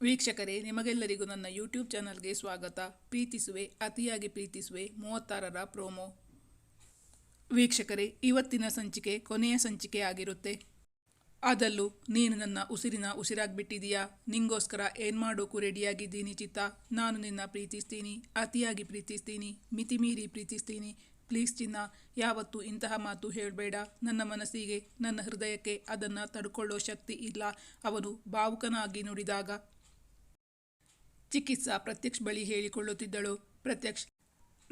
ವೀಕ್ಷಕರೇ, ನಿಮಗೆಲ್ಲರಿಗೂ ನನ್ನ ಯೂಟ್ಯೂಬ್ ಚಾನಲ್ಗೆ ಸ್ವಾಗತ. ಪ್ರೀತಿಸುವೆ, ಅತಿಯಾಗಿ ಪ್ರೀತಿಸುವೆ ಮೂವತ್ತಾರರ ಪ್ರೋಮೋ ವೀಕ್ಷಕರೇ, ಇವತ್ತಿನ ಸಂಚಿಕೆ ಕೊನೆಯ ಸಂಚಿಕೆ ಆಗಿರುತ್ತೆ. ಅದಲ್ಲೂ ನೀನು ನನ್ನ ಉಸಿರಿನ ಉಸಿರಾಗ್ಬಿಟ್ಟಿದೀಯಾ? ನಿಂಗೋಸ್ಕರ ಏನು ಮಾಡೋಕ್ಕೂ ರೆಡಿಯಾಗಿದ್ದೀನಿ ಚಿತ್ತ? ನಾನು ನಿನ್ನ ಪ್ರೀತಿಸ್ತೀನಿ, ಅತಿಯಾಗಿ ಪ್ರೀತಿಸ್ತೀನಿ, ಮಿತಿಮೀರಿ ಪ್ರೀತಿಸ್ತೀನಿ. ಪ್ಲೀಸ್ ಚಿನ್ನ, ಯಾವತ್ತೂ ಇಂತಹ ಮಾತು ಹೇಳಬೇಡ. ನನ್ನ ಮನಸ್ಸಿಗೆ, ನನ್ನ ಹೃದಯಕ್ಕೆ ಅದನ್ನು ತಡ್ಕೊಳ್ಳೋ ಶಕ್ತಿ ಇಲ್ಲ. ಅವನು ಭಾವುಕನಾಗಿ ನುಡಿದಾಗ ಚಿಕಿತ್ಸಾ ಪ್ರತ್ಯಕ್ಷ್ ಬಳಿ ಹೇಳಿಕೊಳ್ಳುತ್ತಿದ್ದಳು. ಪ್ರತ್ಯಕ್ಷ್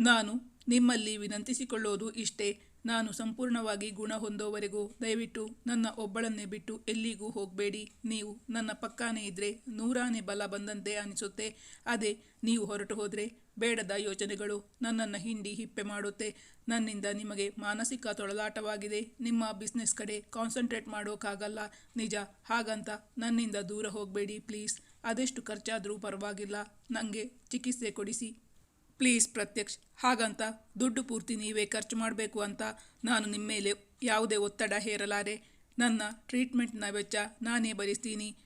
ನಾನು ನಿಮ್ಮಲ್ಲಿ ವಿನಂತಿಸಿಕೊಳ್ಳೋದು ಇಷ್ಟೇ. ನಾನು ಸಂಪೂರ್ಣವಾಗಿ ಗುಣ ಹೊಂದೋವರೆಗೂ ದಯವಿಟ್ಟು ನನ್ನ ಒಬ್ಬಳನ್ನೇ ಬಿಟ್ಟು ಎಲ್ಲಿಗೂ ಹೋಗಬೇಡಿ. ನೀವು ನನ್ನ ಪಕ್ಕಾನೇ ಇದ್ದರೆ ನೂರಾನೇ ಬಲ ಬಂದಂತೆ ಅನಿಸುತ್ತೆ. ಅದೇ ನೀವು ಹೊರಟು ಹೋದರೆ ಬೇಡದ ಯೋಚನೆಗಳು ನನ್ನನ್ನು ಹಿಂಡಿ ಹಿಪ್ಪೆ ಮಾಡುತ್ತೆ. ನನ್ನಿಂದ ನಿಮಗೆ ಮಾನಸಿಕ ತೊಳಲಾಟವಾಗಿದೆ. ನಿಮ್ಮ ಬಿಸ್ನೆಸ್ ಕಡೆ ಕಾನ್ಸಂಟ್ರೇಟ್ ಮಾಡೋಕ್ಕಾಗಲ್ಲ. ನಿಜ, ಹಾಗಂತ ನನ್ನಿಂದ ದೂರ ಹೋಗಬೇಡಿ ಪ್ಲೀಸ್. ಅದೆಷ್ಟು ಖರ್ಚಾದರೂ ಪರವಾಗಿಲ್ಲ. ನನಗೆ ಚಿಕಿತ್ಸೆ ಕೊಡಿಸಿ. ಪ್ಲೀಸ್ ಪ್ರತ್ಯಕ್ಷ್, ಹಾಗಂತ, ದುಡ್ಡು ಪೂರ್ತಿ ನೀವೇ ಖರ್ಚು ಮಾಡಬೇಕು ಅಂತ ನಾನು ನಿಮ್ಮ ಮೇಲೆ ಯಾವುದೇ ಒತ್ತಡ ಹೇರಲಾರೆ. ನನ್ನ ಟ್ರೀಟ್ಮೆಂಟ್ನ ವೆಚ್ಚ ನಾನೇ ಭರಿಸ್ತೀನಿ.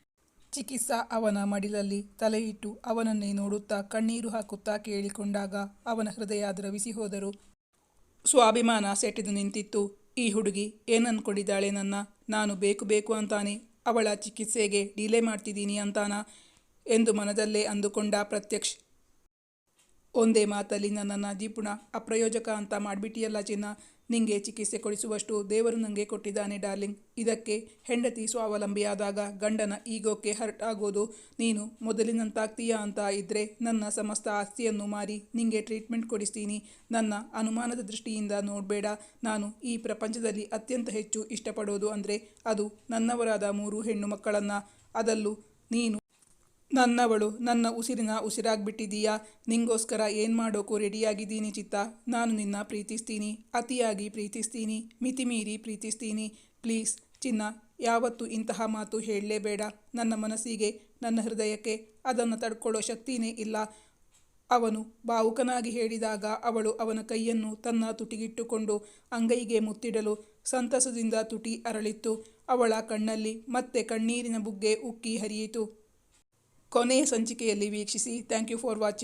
ಚಿಕಿತ್ಸಾ ಅವನ ಮಡಿಲಲ್ಲಿ ತಲೆಯಿಟ್ಟು ಅವನನ್ನೇ ನೋಡುತ್ತಾ ಕಣ್ಣೀರು ಹಾಕುತ್ತಾ ಕೇಳಿಕೊಂಡಾಗ ಅವನ ಹೃದಯ ದ್ರವಿಸಿ ಹೋದರು. ಸ್ವಾಭಿಮಾನ ಸೆಟೆದು ನಿಂತಿತ್ತು. ಈ ಹುಡುಗಿ ಏನನ್ಕೊಂಡಿದ್ದಾಳೆ ನನ್ನ? ನಾನು ಬೇಕು ಬೇಕು ಅಂತಾನೆ. ಅವಳ ಚಿಕಿತ್ಸೆಗೆ ಡಿಲೇ ಮಾಡ್ತಿದ್ದೀನಿ ಅಂತಾನ? ಎಂದು ಮನದಲ್ಲೇ ಅಂದುಕೊಂಡ ಪ್ರತ್ಯಕ್ಷ್ ಒಂದೇ ಮಾತಲ್ಲಿ ನನ್ನನ್ನು ಜಿಪುಣ ಅಪ್ರಯೋಜಕ ಅಂತ ಮಾಡಿಬಿಟ್ಟಿಯಲ್ಲ ಚಿನ್ನ. ನಿಂಗೆ ಚಿಕಿತ್ಸೆ ಕೊಡಿಸುವಷ್ಟು ದೇವರು ನನಗೆ ಕೊಟ್ಟಿದ್ದಾನೆ, ಡಾರ್ಲಿಂಗ್. ಇದಕ್ಕೆ ಹೆಂಡತಿ ಸ್ವಾವಲಂಬಿಯಾದಾಗ ಗಂಡನ ಈಗೋಕ್ಕೆ ಹರ್ಟ್ ಆಗೋದು. ನೀನು ಮೊದಲಿನಂತಾಗ್ತೀಯಾ ಅಂತ ಇದ್ದರೆ ನನ್ನ ಸಮಸ್ತ ಆಸ್ತಿಯನ್ನು ಮಾರಿ ನಿಂಗೆ ಟ್ರೀಟ್ಮೆಂಟ್ ಕೊಡಿಸ್ತೀನಿ. ನನ್ನ ಅನುಮಾನದ ದೃಷ್ಟಿಯಿಂದ ನೋಡಬೇಡ. ನಾನು ಈ ಪ್ರಪಂಚದಲ್ಲಿ ಅತ್ಯಂತ ಹೆಚ್ಚು ಇಷ್ಟಪಡೋದು ಅಂದರೆ ಅದು ನನ್ನವರಾದ ಮೂರು ಹೆಣ್ಣು ಮಕ್ಕಳನ್ನು. ಅದಲ್ಲೂ ನೀನು ನನ್ನವಳು, ನನ್ನ ಉಸಿರಿನ ಉಸಿರಾಗ್ಬಿಟ್ಟಿದೀಯಾ? ನಿಂಗೋಸ್ಕರ ಏನು ಮಾಡೋಕ್ಕೂ ರೆಡಿಯಾಗಿದ್ದೀನಿ ಚಿತ್ತ. ನಾನು ನಿನ್ನ ಪ್ರೀತಿಸ್ತೀನಿ. ಅತಿಯಾಗಿ ಪ್ರೀತಿಸ್ತೀನಿ. ಮಿತಿಮೀರಿ ಪ್ರೀತಿಸ್ತೀನಿ. ಪ್ಲೀಸ್ ಚಿನ್ನ, ಯಾವತ್ತೂ ಇಂತಹ ಮಾತು ಹೇಳಲೇಬೇಡ. ನನ್ನ ಮನಸ್ಸಿಗೆ, ನನ್ನ ಹೃದಯಕ್ಕೆ ಅದನ್ನು ತಡ್ಕೊಳ್ಳೋ ಶಕ್ತಿನೇ ಇಲ್ಲ. ಅವನು ಭಾವುಕನಾಗಿ ಹೇಳಿದಾಗ ಅವಳು ಅವನ ಕೈಯನ್ನು ತನ್ನ ತುಟಿಗಿಟ್ಟುಕೊಂಡು ಅಂಗೈಗೆ ಮುತ್ತಿಡಲು ಸಂತಸದಿಂದ ತುಟಿ ಅರಳಿತ್ತು. ಅವಳ ಕಣ್ಣಲ್ಲಿ ಮತ್ತೆ ಕಣ್ಣೀರಿನ ಬುಗ್ಗೆ ಉಕ್ಕಿ ಹರಿಯಿತು. ಕೊನೆಯ ಸಂಚಿಕೆಯಲ್ಲಿ ವೀಕ್ಷಿಸಿ ಥ್ಯಾಂಕ್ ಯು ಫಾರ್ ವಾಚಿಂಗ್